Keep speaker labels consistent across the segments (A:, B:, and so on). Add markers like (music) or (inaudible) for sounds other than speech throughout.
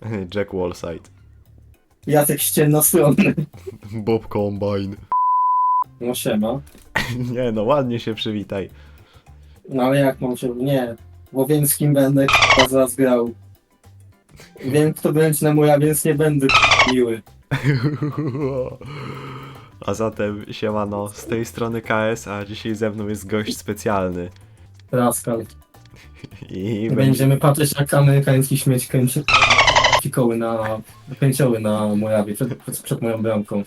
A: (laughs) Jack Wallside.
B: Jacek ściennostronny. (laughs)
A: Bob Combine.
B: No siema. (laughs)
A: Nie no, ładnie się przywitaj.
B: No ale jak mam się... Nie. Łowięckim będę k***a zaraz grał. Wiem kto będzie na moja, więc nie będę k***a miły.
A: A zatem siemano, z tej strony KS, a dzisiaj ze mną jest gość specjalny.
B: Raskal.
A: I
B: I
A: będzie,
B: będziemy patrzeć jak amerykański śmieć kręci fikoły na... kręcioły na Mojawie przed, przed, przed moją bramką.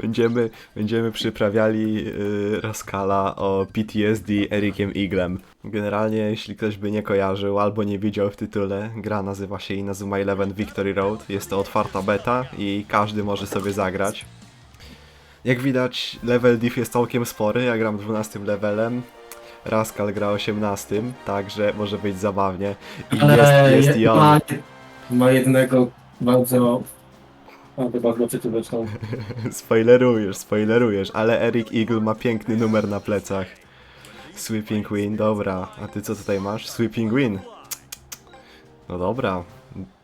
A: będziemy, będziemy przyprawiali y, Raskala o PTSD Erikiem Iglem. Generalnie, jeśli ktoś by nie kojarzył albo nie widział w tytule, gra nazywa się Inazuma Eleven Victory Road. Jest to otwarta beta i każdy może sobie zagrać. Jak widać, level diff jest całkiem spory, ja gram 12 levelem. Raskal gra 18, także może być zabawnie. I jest, jest i on.
B: Ma, jednego bardzo... A, chyba. (laughs)
A: Spoilerujesz, spoilerujesz, ale Eric Eagle ma piękny numer na plecach. Sweeping Win, dobra. A ty co tutaj masz? Sweeping Win. No dobra.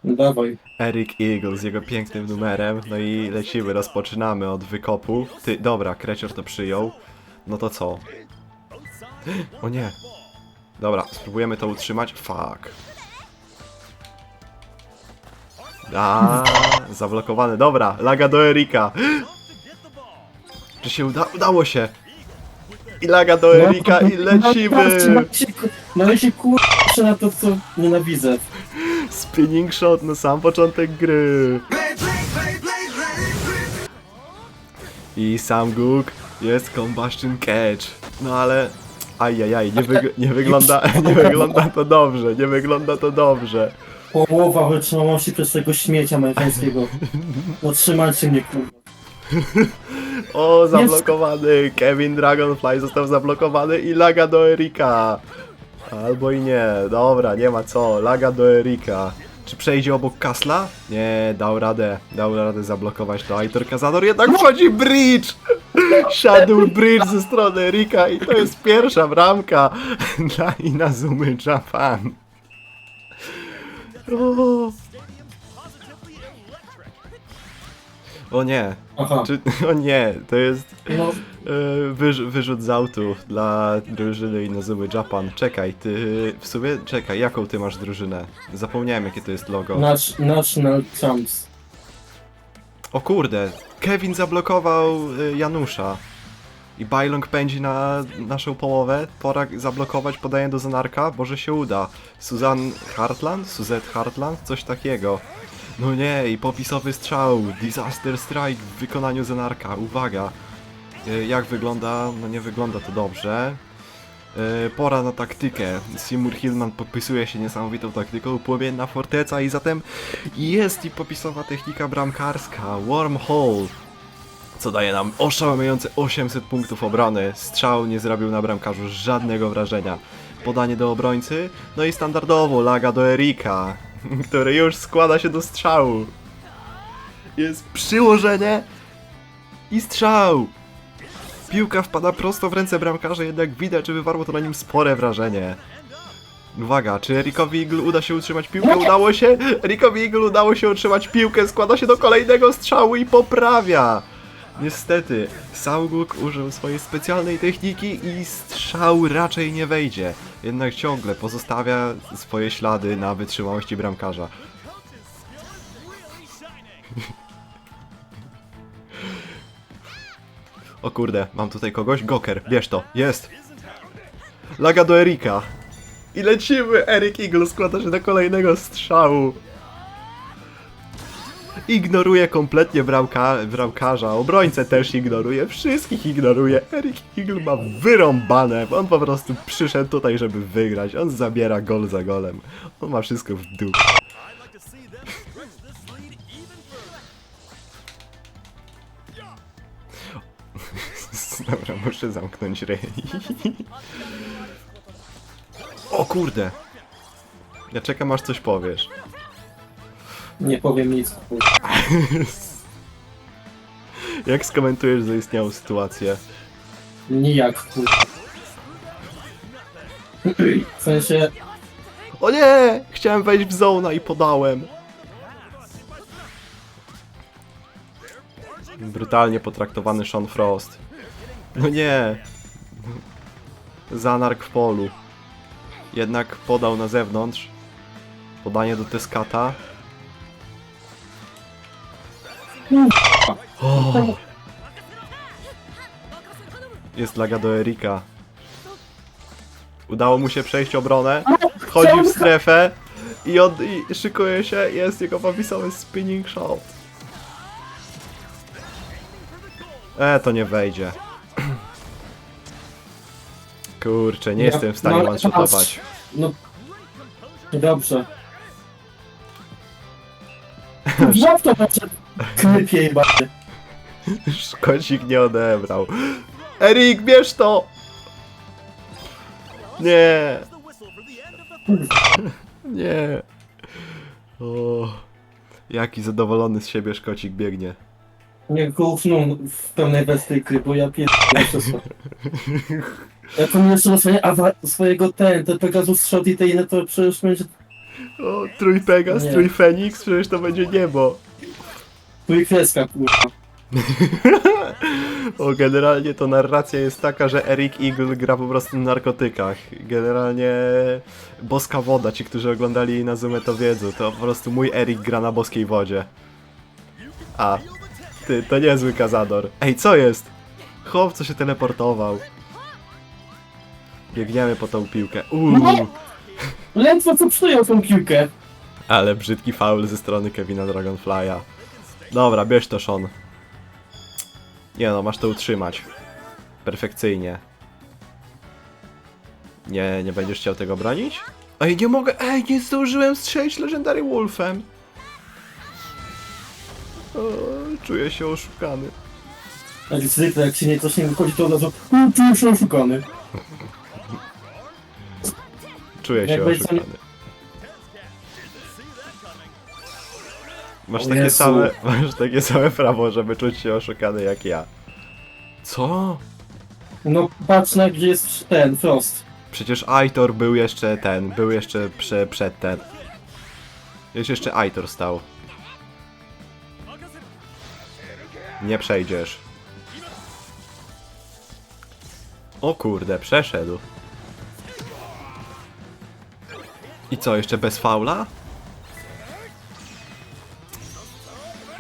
B: No dawaj.
A: Eric Eagle z jego pięknym numerem. No i lecimy, rozpoczynamy od wykopu. Ty, dobra, Krecior to przyjął. No to co? (gasps) O nie. Dobra, spróbujemy to utrzymać. Fuck. A, zablokowane. Dobra, laga do Erika. Czy się uda? Udało się. I laga do Erika i lecimy.
B: No ale się kurczę na to, co nienawidzę.
A: Spinning shot na sam początek gry. I sam Guk jest combustion catch. No ale... Ajajaj, nie, wyg nie, wygląda, (laughs) nie wygląda to dobrze, nie wygląda to dobrze.
B: Połowa wytrzymałości przez tego śmiecia amerykańskiego. No trzymajcie mnie kurwa.
A: O, zablokowany! Kevin Dragonfly został zablokowany i laga do Erika. Albo i nie, dobra, nie ma co, laga do Erika. Czy przejdzie obok Kasla? Nie, dał radę, dał radę zablokować to. Aitor Kazador jednak wchodzi bridge! Shadow Bridge ze strony Erika i to jest pierwsza bramka (laughs) dla Inazumy Japan. O, o nie,
B: Aha.
A: czy, (laughs) o nie, to jest
B: No,
A: e, wyż, wyrzut z autu dla drużyny Inazumy Japan. Czekaj, ty w sumie, czekaj, jaką ty masz drużynę? Zapomniałem jakie to jest logo.
B: Nat- National Champs.
A: O kurde, Kevin zablokował y, Janusza. I Bailong pędzi na naszą połowę. Pora zablokować, podaję do Zanarka. Może się uda. Susan Hartland? Suzette Hartland? Coś takiego. No nie, i popisowy strzał. Disaster Strike w wykonaniu Zanarka. Uwaga. Y, Jak wygląda? No nie wygląda to dobrze. Y, Pora na taktykę. Seymour Hillman podpisuje się niesamowitą taktyką. Płomienna forteca i zatem jest i popisowa technika bramkarska Wormhole, co daje nam oszałamiające 800 punktów obrony. Strzał nie zrobił na bramkarzu żadnego wrażenia. Podanie do obrońcy, no i standardowo laga do Erika, (laughs) który już składa się do strzału. Jest przyłożenie i strzał. Piłka wpada prosto w ręce bramkarza, jednak widać, że wywarło to na nim spore wrażenie. Uwaga, czy Erikowi Eagle uda się utrzymać piłkę? Udało się! Erikowi Eagle udało się utrzymać piłkę, składa się do kolejnego strzału i poprawia! Niestety, Sauguk użył swojej specjalnej techniki i strzał raczej nie wejdzie. Jednak ciągle pozostawia swoje ślady na wytrzymałości bramkarza. O kurde, mam tutaj kogoś? Goker, bierz to, jest! Laga do Erika. I lecimy! Eric Eagle składa się do kolejnego strzału. Ignoruje kompletnie bramka, bramkarza, obrońcę też ignoruje, wszystkich ignoruje. Eric Eagle ma wyrąbane, on po prostu przyszedł tutaj, żeby wygrać. On zabiera gol za golem. On ma wszystko w dół. (laughs) Dobra, muszę zamknąć rej. (laughs) O kurde! Ja czekam aż coś powiesz.
B: Nie powiem nic. (laughs)
A: Jak skomentujesz zaistniałą sytuację?
B: Nijak. W sensie,
A: O nie! Chciałem wejść w zona i podałem. Brutalnie potraktowany Sean Frost. No nie! Zanark w polu. Jednak podał na zewnątrz. Podanie do Teskata. O! Jest laga do Erika. Udało mu się przejść obronę. Wchodzi w strefę. I, od, I szykuje się. Jest jego popisowy spinning shot. E, to nie wejdzie. (clears throat) Kurczę, nie
B: Ja-
A: jestem w stanie
B: no,
A: one-shotować.
B: No. Dobrze. (laughs) Złap to może klepie i bardziej.
A: Szkocik nie odebrał. Erik, bierz to! Nie, nie. O, jaki zadowolony z siebie Szkocik biegnie.
B: Niech go w pełnej wersji gry, bo ja pierdolę wszystko. Jak on jeszcze swoje, awa- swojego ten, ten Pegasus Shot i te inne, to przecież będzie
A: O, trój Pegas,
B: Nie.
A: trój Feniks, przecież to będzie niebo.
B: Twój kreska, kurwa. (laughs)
A: O, generalnie to narracja jest taka, że Eric Eagle gra po prostu na narkotykach. Generalnie boska woda, ci, którzy oglądali jej na Zoomie to wiedzą, to po prostu mój Eric gra na boskiej wodzie. A, ty, to niezły kazador. Ej, co jest? Chłop, co się teleportował. Biegniemy po tą piłkę. Uuu,
B: Ledwo co przyjął tą piłkę.
A: ale brzydki faul ze strony Kevina Dragonfly'a. Dobra, bierz to, Sean. Nie no, masz to utrzymać. Perfekcyjnie. Nie, nie będziesz chciał tego bronić? Ej, nie mogę, ej, nie zdążyłem strzelić Legendary Wolfem. O, czuję się oszukany.
B: Jak zwykle, jak się nie coś nie wychodzi, to od razu "Mm, czuję się oszukany.
A: Czuję się oszukany. Masz takie
B: Jezu.
A: same, (laughs) masz takie same prawo, żeby czuć się oszukany jak ja. Co?
B: No patrz na gdzie jest ten, Frost.
A: Przecież Aitor był jeszcze ten, był jeszcze prze, przed ten. Jest jeszcze Aitor stał. Nie przejdziesz. O kurde, przeszedł. I co, jeszcze bez faula?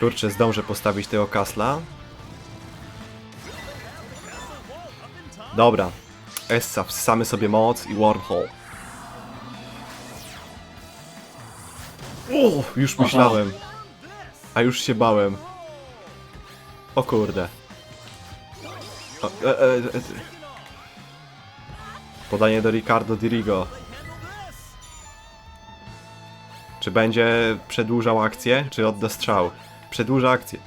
A: Kurczę, zdążę postawić tego kasla. Dobra, Essa, wsamy sobie moc i wormhole. O, już myślałem. A już się bałem. O kurde. O, e, e, e, e. Podanie do Ricardo Dirigo. Czy będzie przedłużał akcję, czy odda strzał? Przedłuża akcję.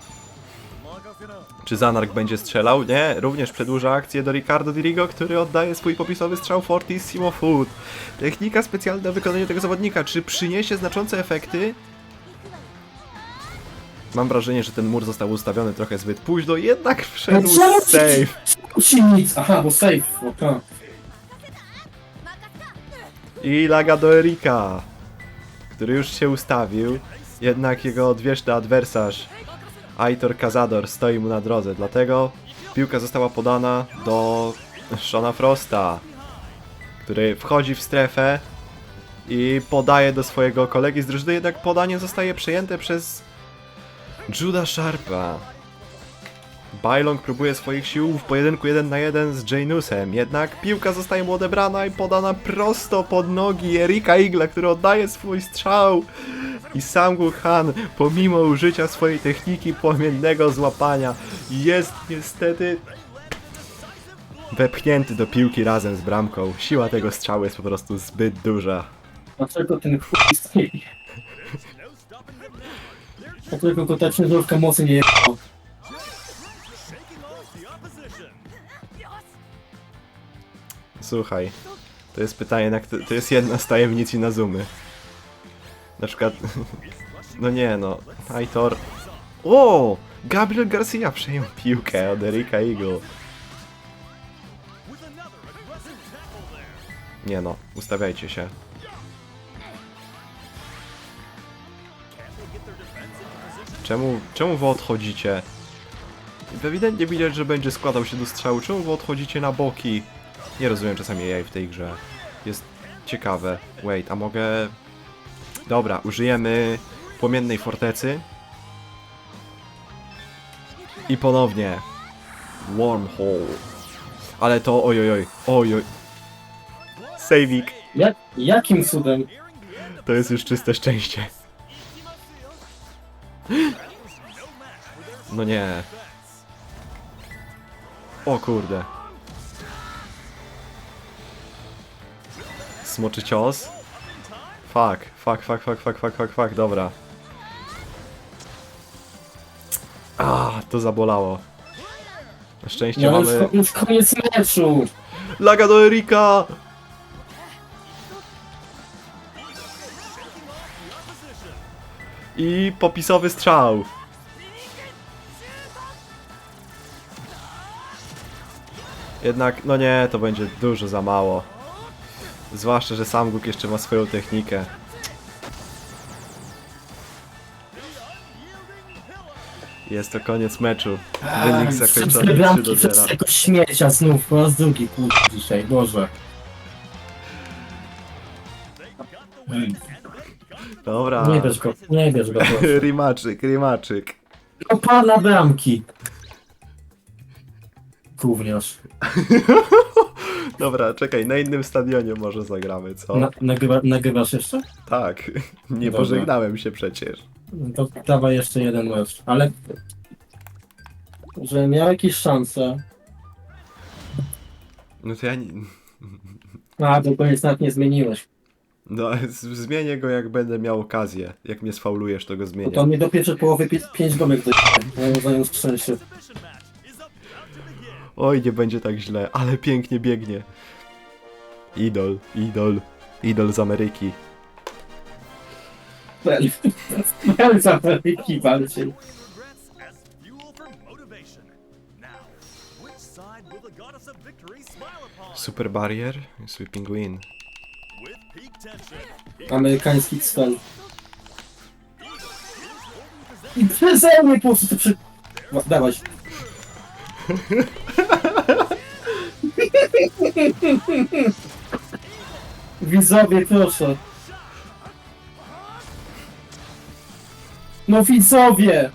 A: Czy Zanark będzie strzelał? Nie, również przedłuża akcję do Ricardo Dirigo, który oddaje swój popisowy strzał Fortissimo Foot. Technika specjalna wykonania tego zawodnika. Czy przyniesie znaczące efekty? Mam wrażenie, że ten mur został ustawiony trochę zbyt późno, jednak wszedł save.
B: Ci nic, aha, bo safe, okej.
A: I laga do Erika, który już się ustawił, jednak jego odwieczny adwersarz Aitor Cazador stoi mu na drodze, dlatego piłka została podana do Shona Frosta, który wchodzi w strefę i podaje do swojego kolegi z drużyny, jednak podanie zostaje przejęte przez Juda Sharpa. Bailong próbuje swoich sił w pojedynku 1 na 1 z Janusem, jednak piłka zostaje mu odebrana i podana prosto pod nogi Erika Igla, który oddaje swój strzał. I Sam Han, pomimo użycia swojej techniki płomiennego złapania, jest niestety wepchnięty do piłki razem z bramką. Siła tego strzału jest po prostu zbyt duża.
B: Dlaczego ten chuj istnieje? Dlaczego go ta ciężarówka mocy nie jebała?
A: Słuchaj, to jest pytanie, na, kto- to jest jedna z tajemnic Inazumy. Na przykład, (laughs) no nie no, Aitor... O! Gabriel Garcia przejął piłkę od Erika Eagle. Nie no, ustawiajcie się. Czemu, czemu wy odchodzicie? ewidentnie widać, że będzie składał się do strzału. Czemu wy odchodzicie na boki? Nie rozumiem czasami AI w tej grze. Jest ciekawe. Wait, a mogę... Dobra, użyjemy płomiennej fortecy. I ponownie. Wormhole. Ale to ojojoj, ojoj. Saving.
B: Jak, jakim cudem?
A: To jest już czyste szczęście. No nie. O kurde. Smoczy cios. Fuck, fuck, fuck, fuck, fuck, fuck, fuck, fuck, dobra. A, to zabolało. Na szczęście
B: No
A: mamy...
B: już koniec meczu!
A: Laga do Erika! I popisowy strzał. Jednak, no nie, to będzie dużo za mało. Zwłaszcza, że Samguk jeszcze ma swoją technikę. Jest to koniec meczu. Wynik zakończony
B: wszystkie
A: 3 do
B: bramki
A: 0.
B: przez tego śmiecia znów po raz drugi, kurde, dzisiaj, Boże.
A: Dobra.
B: Nie bierz go, nie bierz go, proszę. (laughs)
A: Rimaczyk, rimaczyk.
B: O pana bramki! Gówniarz. (laughs)
A: Dobra, czekaj, na innym stadionie może zagramy, co?
B: Na, nagrywa, nagrywasz jeszcze?
A: Tak, (laughs) nie
B: Dobra.
A: pożegnałem się przecież.
B: To dawaj jeszcze jeden mecz, ale... Że miał jakieś szanse.
A: No to ja nie...
B: A, do koniec nawet nie zmieniłeś.
A: No, z- zmienię go jak będę miał okazję. Jak mnie sfaulujesz, to go zmienię.
B: to mnie do pierwszej połowy 5 gomek do moim zdaniem szczęście.
A: Oj, nie będzie tak źle, ale pięknie biegnie. Idol, idol, idol z Ameryki.
B: Za Ameryki
C: upon?
A: Super Barrier,
C: peak tension,
B: Amerykański cel. I przeze mnie po prostu przy... Wa- Dawaj. Widzowie, proszę. No widzowie!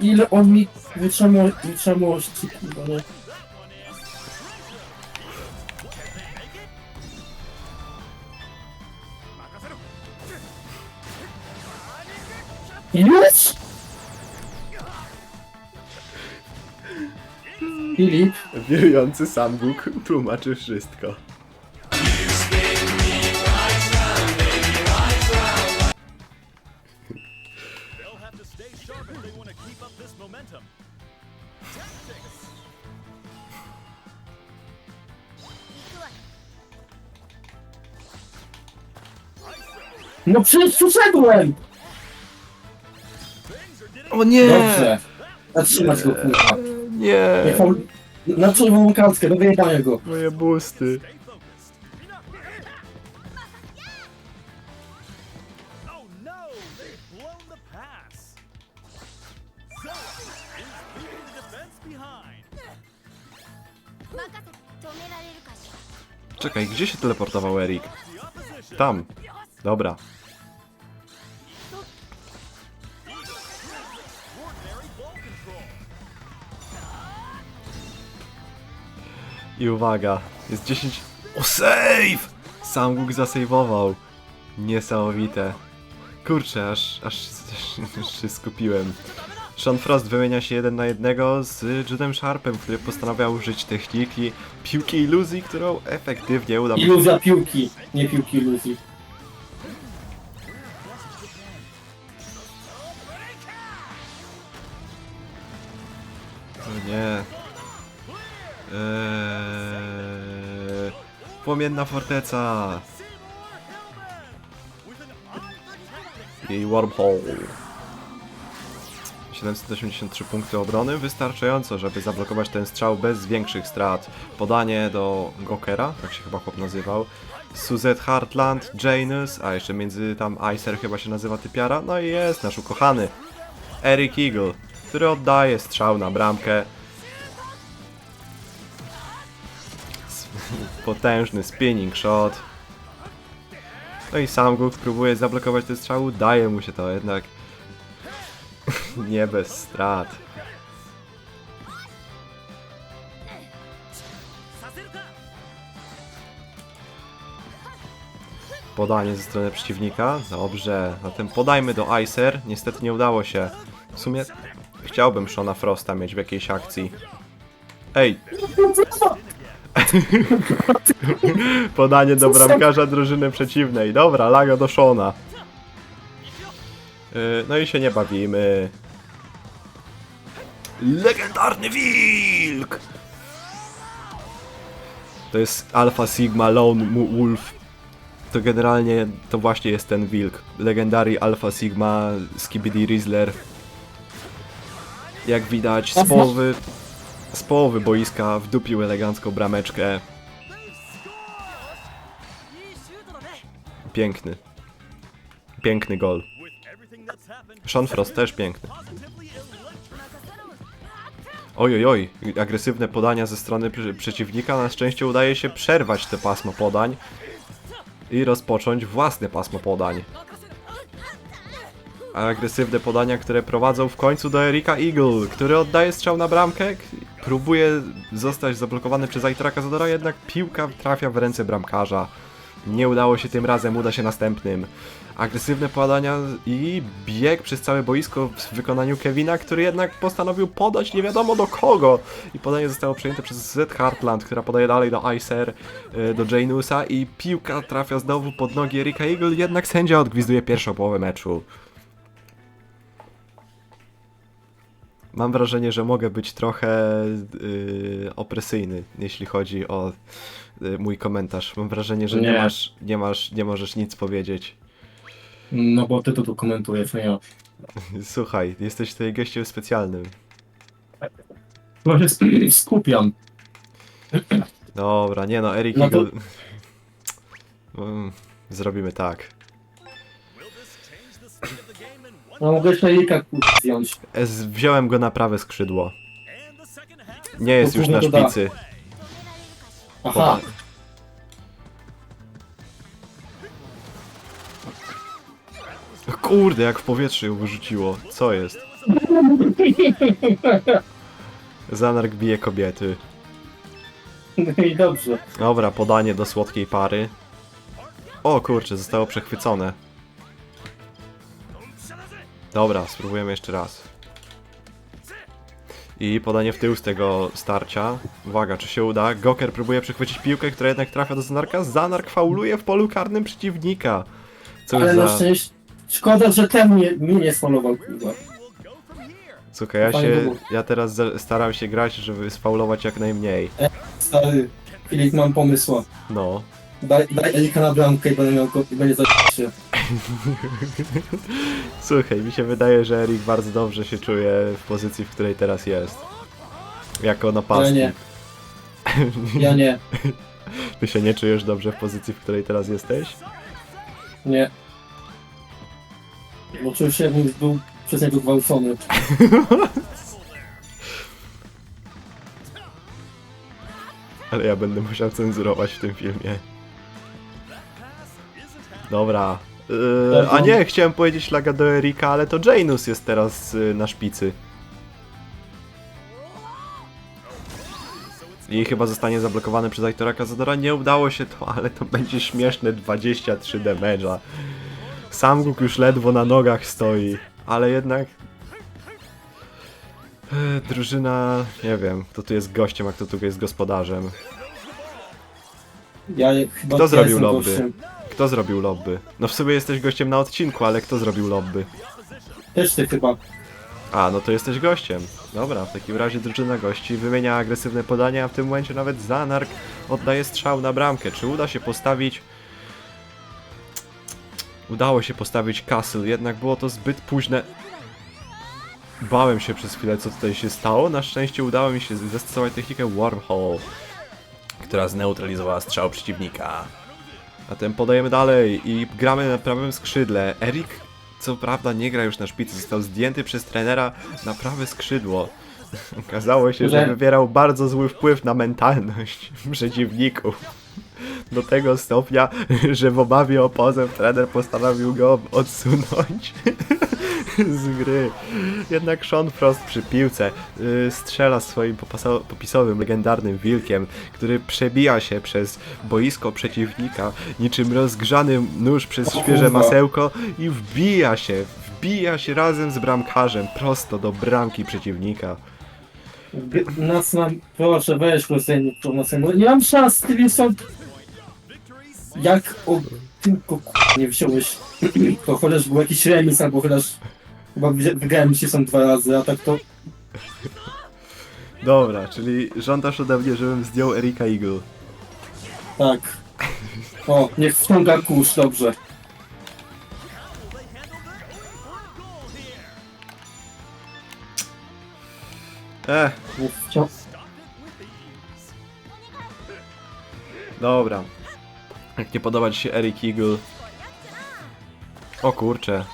B: Ile on mi wytrzymał, wytrzymałości, kurwa? Już? Filip,
A: Wirujący Samguk tłumaczy wszystko.
C: they'll have to stay sharp if they want to keep up this momentum. Tactics.
B: no przecież przyszedłem!
A: O nie!
B: Dobrze. Zatrzymać go, kurwa.
A: Nie!
B: Nie faul... Na czerwoną kartkę, do wyjebania go.
A: Moje busty.
C: Stay focused. Oh no! They've blown the pass. Zoa is leaving the defense behind.
D: 任せて止められるかしら
A: Czekaj, gdzie się teleportował Erik?
C: The opposition.
A: Tam. Dobra. I uwaga, jest 10... O, save! Samguk zasejwował. Niesamowite. Kurczę, aż, aż, aż (laughs) się skupiłem. Sean Frost wymienia się jeden na jednego z Judem Sharpem, który postanawia użyć techniki piłki iluzji, którą efektywnie uda mu się...
B: Iluzja piłki, nie piłki iluzji.
A: O nie. Eee... Płomienna forteca. Jej wormhole. 783 punkty obrony, wystarczająco, żeby zablokować ten strzał bez większych strat. Podanie do Gokera, tak się chyba chłop nazywał. Suzette Hartland, Janus, a jeszcze między tam Icer chyba się nazywa typiara. No i jest nasz ukochany Eric Eagle. który oddaje strzał na bramkę. potężny spinning shot. No i sam Guk próbuje zablokować ten strzał, Daje mu się to jednak. (laughs) Nie bez strat. Podanie ze strony przeciwnika. Dobrze, zatem podajmy do Icer. Niestety nie udało się. W sumie chciałbym Shona Frosta mieć w jakiejś akcji. Ej! (laughs) Podanie do bramkarza drużyny przeciwnej. Dobra, laga do Shona. Yy, No i się nie bawimy. Legendarny wilk! To jest Alpha Sigma Lone Mu- Wolf to generalnie to właśnie jest ten wilk. Legendary Alpha Sigma Skibidi Rizzler. Jak widać z połowy, z połowy boiska wdupił elegancką brameczkę. Piękny. Piękny gol. Sean Frost też piękny.
C: Ojojoj,
A: oj, oj. agresywne podania ze strony pr przeciwnika. Na szczęście udaje się przerwać te pasmo podań i rozpocząć własne pasmo podań. Agresywne podania, które prowadzą w końcu do Erika Eagle, który oddaje strzał na bramkę, próbuje zostać zablokowany przez Aitraka Zadora, jednak piłka trafia w ręce bramkarza. Nie udało się tym razem, uda się następnym. Agresywne podania i bieg przez całe boisko w wykonaniu Kevina, który jednak postanowił podać nie wiadomo do kogo. I podanie zostało przejęte przez Z Heartland, która podaje dalej do Icer, y, do Janusa i piłka trafia znowu pod nogi Erika Eagle, jednak sędzia odgwizduje pierwszą połowę meczu. Mam wrażenie, że mogę być trochę yy, opresyjny, jeśli chodzi o yy, mój komentarz. Mam wrażenie, że nie.
B: Nie.
A: masz, nie masz, nie możesz nic powiedzieć.
B: No bo ty to tu komentujesz, nie ja. (laughs)
A: Słuchaj, jesteś tutaj gościem specjalnym.
B: Bo się sk- (clears throat) skupiam.
A: Dobra, nie no, Eric
B: No to-. (laughs)
A: Mm, Zrobimy tak.
B: No mogę szejka zdjąć.
A: Ez, wziąłem go na prawe skrzydło. Nie jest już na szpicy.
B: Aha.
A: Kurde, jak w powietrze ją wyrzuciło. Co jest? Zanark bije kobiety.
B: No i dobrze.
A: Dobra, podanie do słodkiej pary. O kurczę, zostało przechwycone. Dobra, spróbujemy jeszcze raz. I podanie w tył z tego starcia. Uwaga, czy się uda? Goker próbuje przechwycić piłkę, która jednak trafia do Zanarka. Zanark fauluje w polu karnym przeciwnika.
B: Ale na
A: za...
B: szczęście... Szkoda, że ten mnie, mnie nie kurwa.
A: Słuchaj, ja
B: Fajnie
A: się...
B: było.
A: Ja teraz za- staram się grać, żeby sfaulować jak najmniej.
B: Stary, Filip, mam pomysł.
A: No.
B: Daj, daj Elika na bramkę i będę miał go, i będzie za się. (laughs)
A: Słuchaj, mi się wydaje, że Erik bardzo dobrze się czuje w pozycji, w której teraz jest. Jako napastnik.
B: nie. (laughs) Ja nie,
A: Ty się nie czujesz dobrze w pozycji, w której teraz jesteś?
B: nie. Bo czuł się, jakbym był przez niego gwałcony. (laughs)
A: Ale ja będę musiał cenzurować w tym filmie. Dobra. Yy, a nie, chciałem powiedzieć laga do Erika, ale to Janus jest teraz yy, na szpicy. I chyba zostanie zablokowany przez Aitora Kazadora. Nie udało się to, ale to będzie śmieszne 23 damage'a. Samguk już ledwo na nogach stoi, ale jednak... E, drużyna... nie wiem, kto tu jest gościem, a kto tu jest gospodarzem.
B: Ja chyba
A: Kto zrobił
B: jestem
A: lobby?
B: gościem.
A: Kto zrobił lobby? No w sobie jesteś gościem na odcinku, ale kto zrobił lobby?
B: Też ty chyba.
A: A, no to jesteś gościem. Dobra, w takim razie drużyna gości wymienia agresywne podania, a w tym momencie nawet Zanark oddaje strzał na bramkę. Czy uda się postawić... Udało się postawić Castle, jednak było to zbyt późne. Bałem się przez chwilę, co tutaj się stało. Na szczęście udało mi się zastosować technikę Wormhole, która zneutralizowała strzał przeciwnika. Zatem podajemy dalej i gramy na prawym skrzydle. Erik co prawda nie gra już na szpicy, został zdjęty przez trenera na prawe skrzydło. (laughs) Okazało się, że wywierał bardzo zły wpływ na mentalność (laughs) przeciwników. Do tego stopnia, (laughs) że w obawie o pozew trener postanowił go odsunąć z gry. Jednak Sean Frost przy piłce y, strzela swoim popisowym, legendarnym wilkiem, który przebija się przez boisko przeciwnika niczym rozgrzany nóż przez świeże masełko i wbija się, wbija się razem z bramkarzem prosto do bramki przeciwnika.
B: Nas mam, proszę weź nas nie mam szans, ty są... Jak o tylko nie wziąłeś, (clears throat) to chociaż był jakiś remis, albo chociaż chyba wzi- wygrałem się są dwa razy, a tak to
A: Dobra, czyli żądasz ode mnie, żebym zdjął Erika Eagle.
B: tak. O, niech wciąga kurz, dobrze.
A: Eh,
B: Niech wcią-
A: dobra. Jak nie podoba ci się Eric Eagle... O kurcze.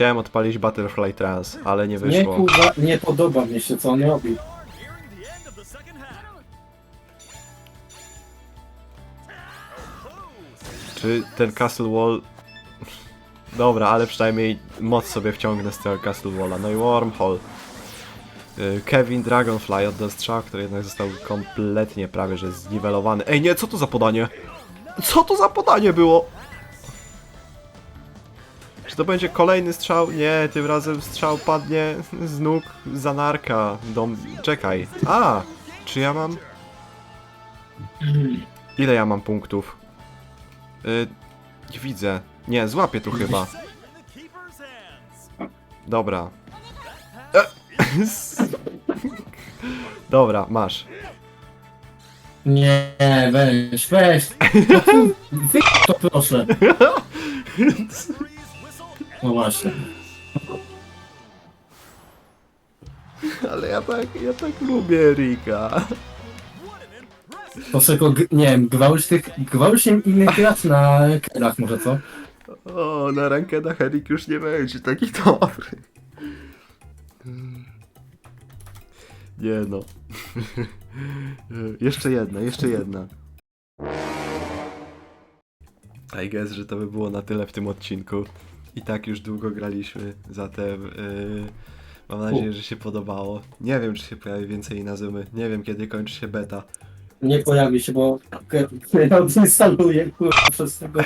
A: Chciałem odpalić Butterfly Trance, ale nie
B: Nie
A: wyszło.
B: kurwa, nie podoba mi się co on robi.
A: Czy ten Castle Wall... Dobra, ale przynajmniej moc sobie wciągnę z tego Castle Walla. No i Wormhole. Y, Kevin Dragonfly oddał strzał, który jednak został kompletnie prawie że zniwelowany. Ej nie, co to za podanie? Co to za podanie było? Czy to będzie kolejny strzał? Nie, tym razem strzał padnie z nóg Zanarka. Dom... Czekaj. A! Czy ja mam... Ile ja mam punktów? Y, nie widzę. Nie, złapię tu chyba. Dobra. E, (laughs) Dobra, masz.
B: Nie, weź, weź. (laughs) Wy to proszę. (laughs) No właśnie.
A: Ale ja tak, ja tak lubię Rika.
B: To go, g- nie wiem, gwałć tych, gwałć się innych graczy na krach może co?
A: O, na rankedach Erik już nie będzie taki dobry. Nie no. (laughs) jeszcze jedna, jeszcze jedna. I guess, że to by było na tyle w tym odcinku. I tak już długo graliśmy, zatem yy, mam nadzieję, że się podobało. Nie wiem, czy się pojawi więcej Inazumy. Nie wiem, kiedy kończy się beta.
B: Nie pojawi się, bo k- ja odinstaluję kurwa przez tego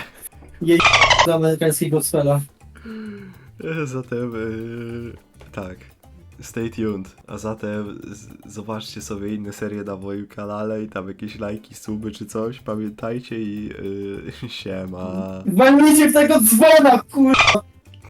B: jej do amerykańskiego cfela.
A: E, Zatem yy, tak. Stay tuned. A zatem zobaczcie sobie inne serie na moim kanale i tam jakieś lajki, suby czy coś. Pamiętajcie i yy, (laughs) siema.
B: Walnijcie w tego dzwona, kurwa!